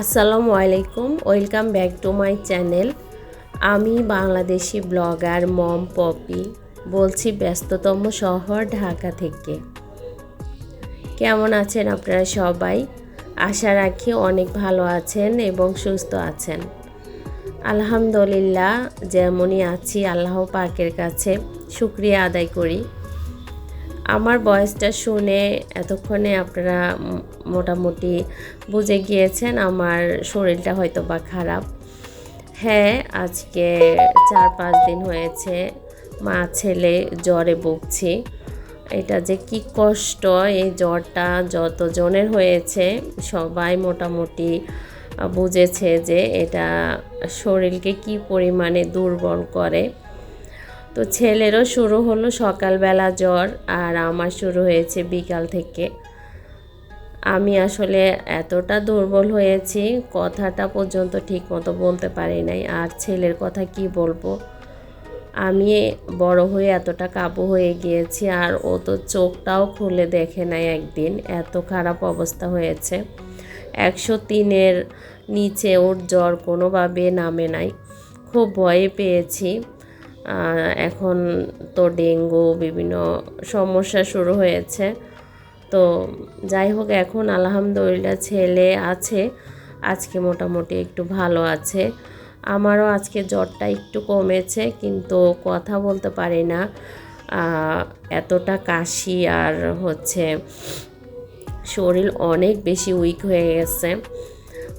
আসসালামু আলাইকুম, welcome back to my channel. আমি বাংলাদেশি ব্লগার মম পপি, বলছি ব্যস্ততম শহর ঢাকা থেকে। কেমন আছেন আপনারা সবাই? আশা রাখি অনেক ভালো আছেন এবং সুস্থ আছেন। আলহামদুলিল্লাহ, যেমনই আছি, আল্লাহ পাকের কাছে শুক্রিয়া আদায় করি। আমার বয়সটা শুনে এতক্ষণে আপনারা মোটামুটি বুঝে গিয়েছেন আমার শরীরটা হয়তো বা খারাপ। হ্যাঁ আজকে চার পাঁচ দিন হয়েছে মা ছেলে জ্বরে ভুগছি। এটা যে কি কষ্ট, এই জ্বরটা যতজনের হয়েছে সবাই মোটামুটি বুঝেছে যে এটা শরীরকে কি পরিমাণে দুর্বল করে। তো ছেলেরও শুরু হলো সকালবেলা জ্বর আর আমার শুরু হয়েছে বিকাল থেকে। আমি আসলে এতটা দুর্বল হয়েছি, কথাটা পর্যন্ত ঠিক মতো বলতে পারি নাই। আর ছেলের কথা কি বলব? আমি বড় হয়ে এতটা কাবু হয়ে গিয়েছি আর ও তো চোখটাও খুলে দেখে নাই একদিন। এত খারাপ অবস্থা হয়েছে। একশো তিনের নিচে ওর জ্বর কোনোভাবে নামে নাই। খুব ভয়ে পেয়েছি। এখন তো ডেঙ্গু, বিভিন্ন সমস্যা শুরু হয়েছে। তো যাই হোক, এখন আলহামদুলিল্লাহ ছেলে আছে, আজকে মোটামুটি একটু ভালো আছে। আমারও আজকে জ্বরটা একটু কমেছে, কিন্তু কথা বলতে পারি না। এতটা কাশি আর হচ্ছে শরীর অনেক বেশি উইক হয়ে গেছে।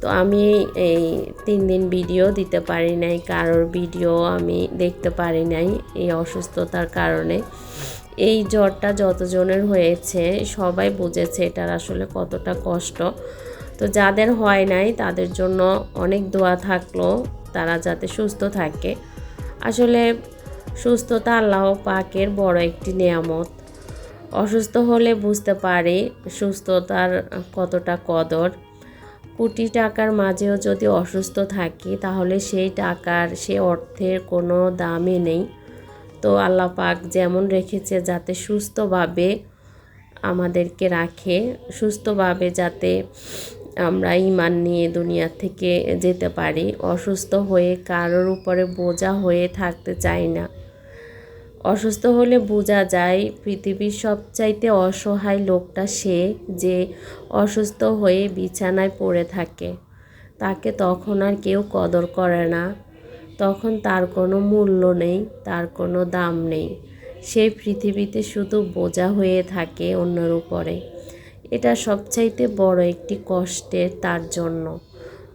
তো আমি এই তিন দিন ভিডিও দিতে পারি নাই, কারোর ভিডিও আমি দেখতে পারি নাই এই অসুস্থতার কারণে। এই জ্বরটা যতজনের হয়েছে, সবাই বুঝেছে এটার আসলে কতটা কষ্ট। তো যাদের হয় নাই, তাদের জন্য অনেক দোয়া থাকল, তারা যাতে সুস্থ থাকে। আসলে সুস্থতা আল্লাহ পাকের বড় একটি নিয়ামত। অসুস্থ হলে বুঝতে পারি সুস্থতার কতটা কদর। কোটি টাকার মাঝেও যদি অসুস্থ থাকি, তাহলে সেই টাকার, সে অর্থের কোনো দামই নেই। তো আল্লাহ পাক যেমন রেখেছে যাতে সুস্থভাবে আমাদেরকে রাখে, সুস্থভাবে যাতে আমরা ইমান নিয়ে দুনিয়া থেকে যেতে পারি। অসুস্থ হয়ে কারোর উপরে বোঝা হয়ে থাকতে চাই না। অসুস্থ হলে বোঝা যায় পৃথিবীর সবচাইতে অসহায় লোকটা সে যে অসুস্থ হয়ে বিছানায় পড়ে থাকে। তাকে তখন আর কেউ কদর করে না। তখন তার কোনো মূল্য নেই, তার কোনো দাম নেই। সে পৃথিবীতে শুধু বোঝা হয়ে থাকে অন্যের উপরে। এটা সবচাইতে বড় একটি কষ্টের তার জন্য।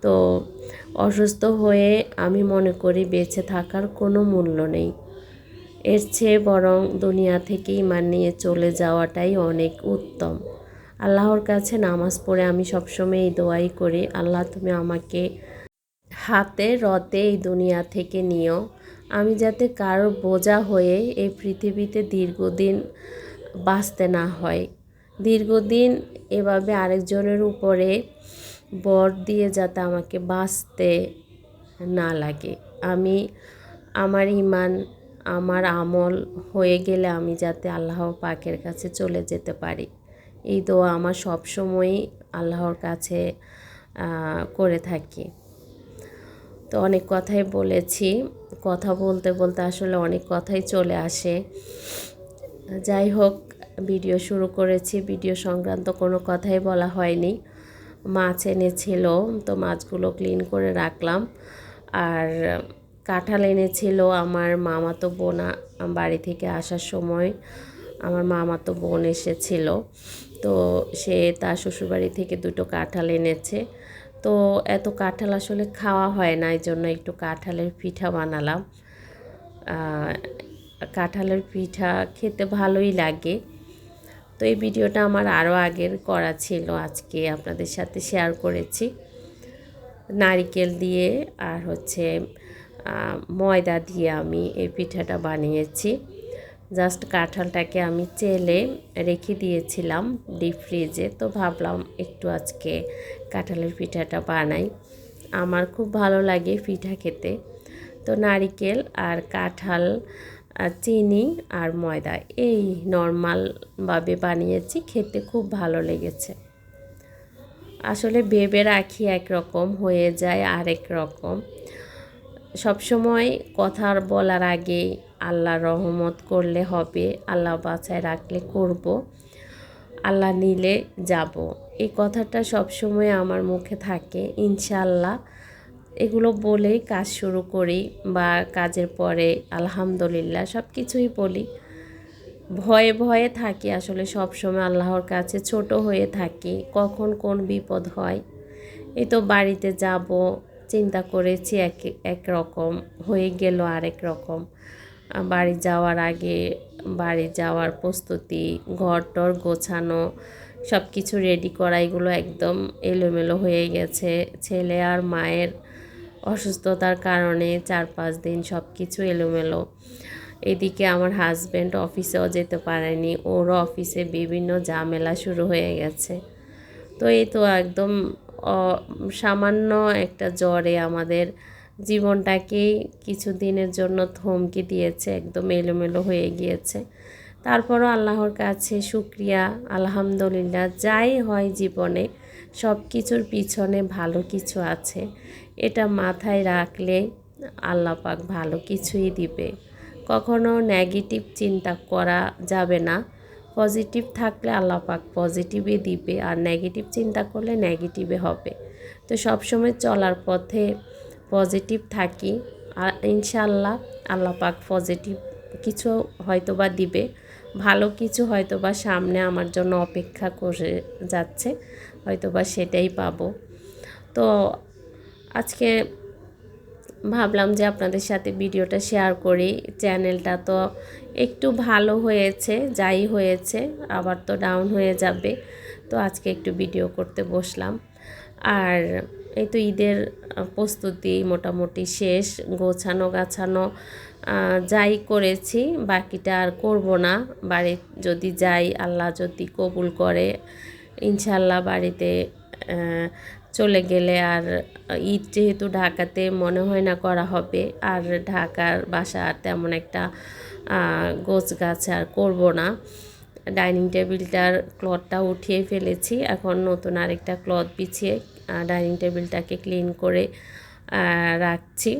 তো অসুস্থ হয়ে আমি মনে করি বেঁচে থাকার কোনো মূল্য নেই। এর চেয়ে বরং দুনিয়া থেকে ইমান নিয়ে চলে যাওয়াটাই অনেক উত্তম। আল্লাহর কাছে নামাজ পড়ে আমি সবসময় এই দোয়াই করি, আল্লাহ, তুমি আমাকে হাতে রতে এই দুনিয়া থেকে নিও। আমি যাতে কারোর বোঝা হয়ে এই পৃথিবীতে দীর্ঘদিন বাঁচতে না হয়। দীর্ঘদিন এভাবে আরেকজনের উপরে বর দিয়ে যাতে আমাকে বাঁচতে না লাগে। আমি আমার ইমান আমার আমল হয়ে গেলে আমি যাতে আল্লাহ পাকের কাছে চলে যেতে পারি। এই দোয়া আমার সবসময়ই আল্লাহর কাছে করে থাকি। তো অনেক কথাই বলেছি। কথা বলতে বলতে আসলে অনেক কথাই চলে আসে। যাই হোক, ভিডিও শুরু করেছি। ভিডিও সংক্রান্ত কোনো কথাই বলা হয়নি। মাছ এনেছিল, তো মাছগুলো ক্লিন করে রাখলাম। আর কাঁঠাল এনেছিল আমার মামাতো বোন বাড়ি থেকে আসার সময়। আমার মামাতো বোন এসেছিল। তো সে তার শ্বশুরবাড়ি থেকে দুটো কাঁঠাল এনেছে। তো এত কাঁঠাল আসলে খাওয়া হয় না এই জন্য একটু কাঁঠালের পিঠা বানালাম। কাঁঠালের পিঠা খেতে ভালোই লাগে। তো এই ভিডিওটা আমার আরও আগের করা ছিল, আজকে আপনাদের সাথে শেয়ার করেছি। নারিকেল দিয়ে আর হচ্ছে ময়দা দিয়ে আমি এই পিঠাটা বানিয়েছি। জাস্ট কাঁঠালটাকে আমি চেলে রেখে দিয়েছিলাম ডিপ ফ্রিজে, তো ভাবলাম একটু আজকে কাঁঠালের পিঠাটা বানাই। আমার খুব ভালো লাগে পিঠা খেতে। তো নারিকেল আর কাঁঠাল আর চিনি আর ময়দা এই নর্মালভাবে বানিয়েছি, খেতে খুব ভালো লেগেছে। আসলে ভেবে রাখি একরকম হয়ে যায় আরেক রকম। সবসময় কথা বলার আগে আল্লাহ রহমত করলে হবে, আল্লাহ বাঁচায় রাখলে করব, আল্লাহ নিলে যাব। এই কথাটা সবসময় আমার মুখে থাকে ইনশাল্লাহ এগুলো বলেই কাজ শুরু করি বা কাজের পরে আলহামদুলিল্লাহ সব কিছুই বলি। ভয়ে ভয়ে থাকি আসলে সব সময় আল্লাহর কাছে ছোট হয়ে থাকি, কখন কোন বিপদ হয়। এই তো বাড়িতে যাব চিন্তা করেছি এক এক রকম, হয়ে গেল আরেক রকম। বাড়ি যাওয়ার আগে, বাড়ি যাওয়ার প্রস্তুতি ঘর টর গোছানো সব কিছু রেডি করা, এগুলো একদম এলোমেলো হয়ে গেছে। ছেলে আর মায়ের অসুস্থতার কারণে চার পাঁচ দিন সব কিছু এলোমেলো। এদিকে আমার হাজব্যান্ড অফিসেও যেতে পারেনি ওরও অফিসে বিভিন্ন ঝামেলা শুরু হয়ে গেছে। তো এই তো একদম সামান্য একটা জ্বরে আমাদের জীবনটাকেই কিছু দিনের জন্য থমকে দিয়েছে, একদম এলোমেলো হয়ে গিয়েছে। তারপরও আল্লাহর কাছে শুক্রিয়া, আলহামদুলিল্লাহ, যাই হয় জীবনে, সব কিছুর পিছনে ভালো কিছু আছে। এটা মাথায় রাখলে আল্লাহ পাক ভালো কিছুই দিবে। কখনো নেগেটিভ চিন্তা করা যাবে না। পজিটিভ থাকলে আল্লাহ পাক পজিটিভই দিবে আর নেগেটিভ চিন্তা করলে নেগেটিভে হবে। তো সবসময় চলার পথে পজিটিভ থাকি। আর ইনশাল্লাহ আল্লাহ পাক পজিটিভ কিছু হয়তোবা দিবে। ভালো কিছু হয়তোবা সামনে আমার জন্য অপেক্ষা করে যাচ্ছে, হয়তোবা সেটাই পাবো। তো আজকে ভাবলাম যে আপনাদের সাথে ভিডিওটা শেয়ার করি। চ্যানেলটা তো একটু ভালো হয়েছে, যাই হয়েছে, আবার তো ডাউন হয়ে যাবে। তো আজকে একটু ভিডিও করতে বসলাম। আর এই তো ঈদের প্রস্তুতি মোটামুটি শেষ, গোছানো গাছানো যাই করেছি, বাকিটা আর করব না। বাড়ি যদি যাই, আল্লাহ যদি কবুল করে, ইনশাল্লাহ বাড়িতে চলে গেলে আর ঈদ যেহেতু ঢাকাতে মনে হয় না করা হবে, আর ঢাকার বাসা আর তেমন একটা গোছ গাছ আর করব না। ডাইনিং টেবিলটার ক্লথটা উঠিয়ে ফেলেছি, এখন নতুন আরেকটা ক্লথ বিছিয়ে ডাইনিং টেবিলটাকে ক্লিন করে রাখছি।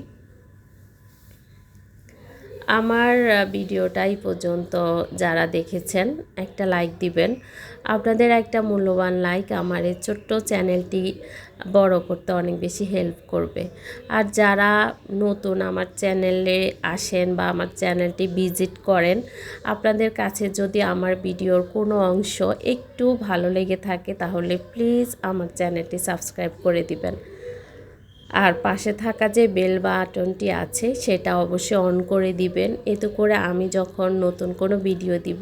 আমার ভিডিওটাই পর্যন্ত যারা দেখেছেন, একটা লাইক দিবেন। আপনাদের একটা মূল্যবান লাইক আমার এই ছোট্ট চ্যানেলটি বড় করতে অনেক বেশি হেল্প করবে। আর যারা নতুন আমার চ্যানেলে আসেন বা আমার চ্যানেলটি ভিজিট করেন, আপনাদের কাছে যদি আমার ভিডিওর কোনো অংশ একটু ভালো লেগে থাকে, তাহলে প্লিজ আমার চ্যানেলটি সাবস্ক্রাইব করে দিবেন। আর পাশে থাকা যে বেল বাটনটি আছে সেটা অবশ্যই অন করে দিবেন। এতে করে আমি যখন নতুন কোনো ভিডিও দিব,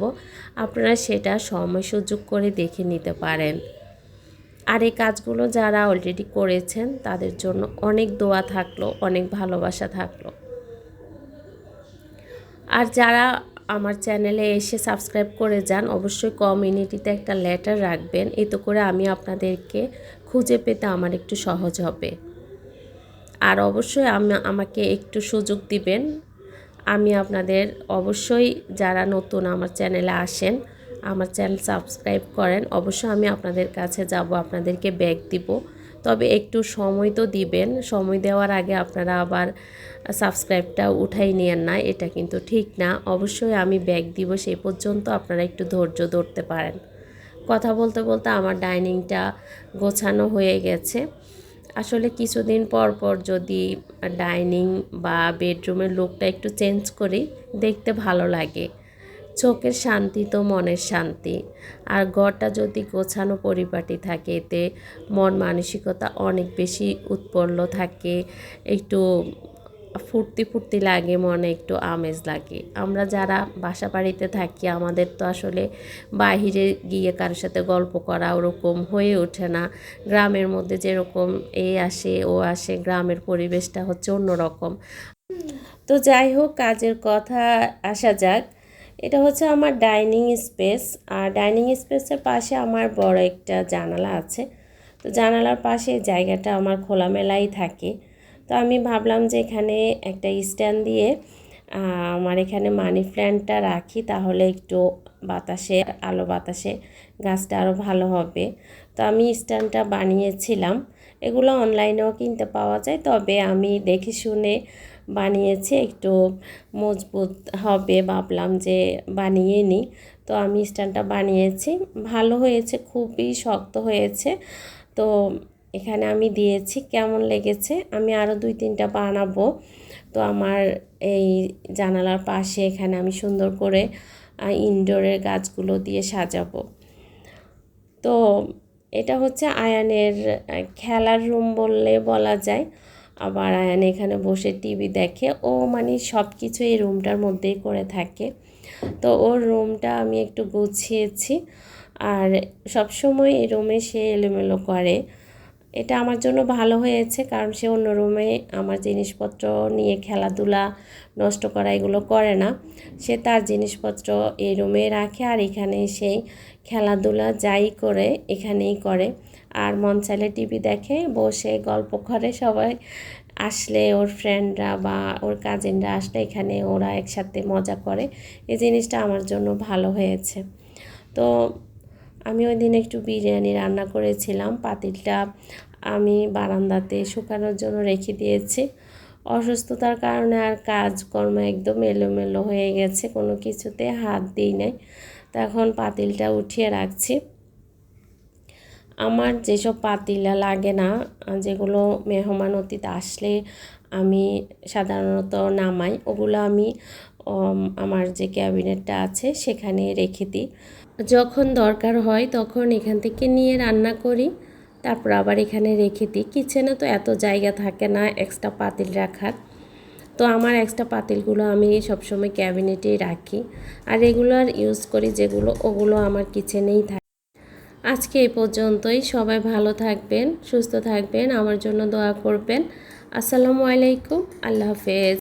আপনারা সেটা সময় সুযোগ করে দেখে নিতে পারেন। আর এই কাজগুলো যারা অলরেডি করেছেন, তাদের জন্য অনেক দোয়া থাকল, অনেক ভালোবাসা থাকল। আর যারা আমার চ্যানেলে এসে সাবস্ক্রাইব করে যান, অবশ্যই কমিউনিটিতে একটা লেটার রাখবেন। এতে করে আমি আপনাদেরকে খুঁজে পেতে আমার একটু সহজ হবে। আর অবশ্যই আমি, আমাকে একটু সুযোগ দিবেন। আমি আপনাদের অবশ্যই যারা নতুন আমার চ্যানেলে আসেন, আমার চ্যানেল সাবস্ক্রাইব করেন, অবশ্যই আমি আপনাদের কাছে যাব, আপনাদেরকে ব্যাগ দিব। তবে একটু সময় তো দিবেন, সময় দেওয়ার আগে আপনারা আবার সাবস্ক্রাইবটা উঠাই নিয়েন না, এটা কিন্তু ঠিক না। অবশ্যই আমি ব্যাগ দিব সেই পর্যন্ত আপনারা একটু ধৈর্য ধরতে পারেন। কথা বলতে বলতে আমার ডাইনিংটা গোছানো হয়ে গেছে। আসলে কিছুদিন পর পর যদি ডাইনিং বা বেডরুমের লুকটা একটু চেঞ্জ করি, দেখতে ভালো লাগে। চোখের শান্তি তো মনের শান্তি। আর ঘরটা যদি গোছানো পরিপাটি থাকে, এতে মন মানসিকতা অনেক বেশি উৎপন্ন থাকে। একটু ফুর্তি ফুর্তি লাগে, মনে একটু আমেজ লাগে। আমরা যারা বাসা বাড়িতে থাকি, আমাদের তো আসলে বাহিরে গিয়ে কারোর সাথে গল্প করা ওরকম হয়ে ওঠে না। গ্রামের মধ্যে যেরকম এ আসে, ও আসে, গ্রামের পরিবেশটা হচ্ছে অন্যরকম। তো যাই হোক, কাজের কথা আসা যাক। এটা হচ্ছে আমার ডাইনিং স্পেস। আর ডাইনিং স্পেসের পাশে আমার বড় একটা জানালা আছে। তো জানালার পাশে জায়গাটা আমার খোলামেলাই থাকে। তো আমি ভাবলাম যে এখানে একটা স্ট্যান্ড দিয়ে আমার এখানে মানি প্ল্যান্টটা রাখি, তাহলে একটু বাতাসে, আলো বাতাসে গাছটা আরও ভালো হবে। তো আমি স্ট্যান্ডটা বানিয়েছিলাম। এগুলো অনলাইনেও কিনতে পাওয়া যায়, তবে আমি দেখে শুনে বানিয়েছি, একটু মজবুত হবে ভাবলাম যে বানিয়ে নিই। তো আমি স্ট্যান্ডটা বানিয়েছি, ভালো হয়েছে, খুবই শক্ত হয়েছে। তো এখানে আমি দিয়েছি, কেমন লেগেছে? আমি আরও দুই তিনটা বানাবো। তো আমার এই জানালার পাশে এখানে আমি সুন্দর করে ইনডোরের গাছগুলো দিয়ে সাজাবো। তো এটা হচ্ছে আয়ানের খেলার রুম বললে বলা যায়। আবার আয়ান এখানে বসে টিভি দেখে। ও মানে সব কিছু এই রুমটার মধ্যেই করে থাকে। তো ওর রুমটা আমি একটু গুছিয়েছি। আর সবসময় এই রুমে সে এলোমেলো করে। এটা আমার জন্য ভালো হয়েছে, কারণ সে অন্য রুমে আমার জিনিসপত্র নিয়ে খেলাধুলা নষ্ট করা এগুলো করে না। সে তার জিনিসপত্র এই রুমে রাখে আর এখানে সেই খেলাধুলা যাই করে এখানেই করে। আর মন চাইলে টিভি দেখে, বসে, গল্প করে, সবাই আসলে ওর ফ্রেন্ডরা বা ওর কাজিনরা আসলে এখানে ওরা একসাথে মজা করে। এই জিনিসটা আমার জন্য ভালো হয়েছে। তো আমি ওই দিন একটু বিরিয়ানি রান্না করেছিলাম, পাতিলটা আমি বারান্দাতে শুকানোর জন্য রেখে দিয়েছি। অসুস্থতার কারণে আর কাজকর্ম একদম এলোমেলো হয়ে গেছে, কোনো কিছুতে হাত দিই নাই। তখন পাতিলটা উঠিয়ে রাখছি। আমার যেসব পাতিলা লাগে না, যেগুলো মেহমান অতীত আসলে আমি সাধারণত নামাই, ওগুলো আমি আমার যে ক্যাবিনেটটা আছে সেখানে রেখে দিই। যখন দরকার হয় তখন এখান থেকে নিয়ে রান্না করি। তারপর আবার এখানে রেখে দিই। কিচেনে তো এত জায়গা থাকে না এক্সট্রা পাতিল রাখার। তো আমার এক্সট্রা পাতিলগুলো আমি সবসময় ক্যাবিনেটেই রাখি। আর রেগুলার ইউজ করি যেগুলো, ওগুলো আমার কিচেনেই থাকে। আজকে এই পর্যন্তই। সবাই ভালো থাকবেন, সুস্থ থাকবেন। আমার জন্য দোয়া করবেন। আসসালামু আলাইকুম। আল্লাহ হাফেজ।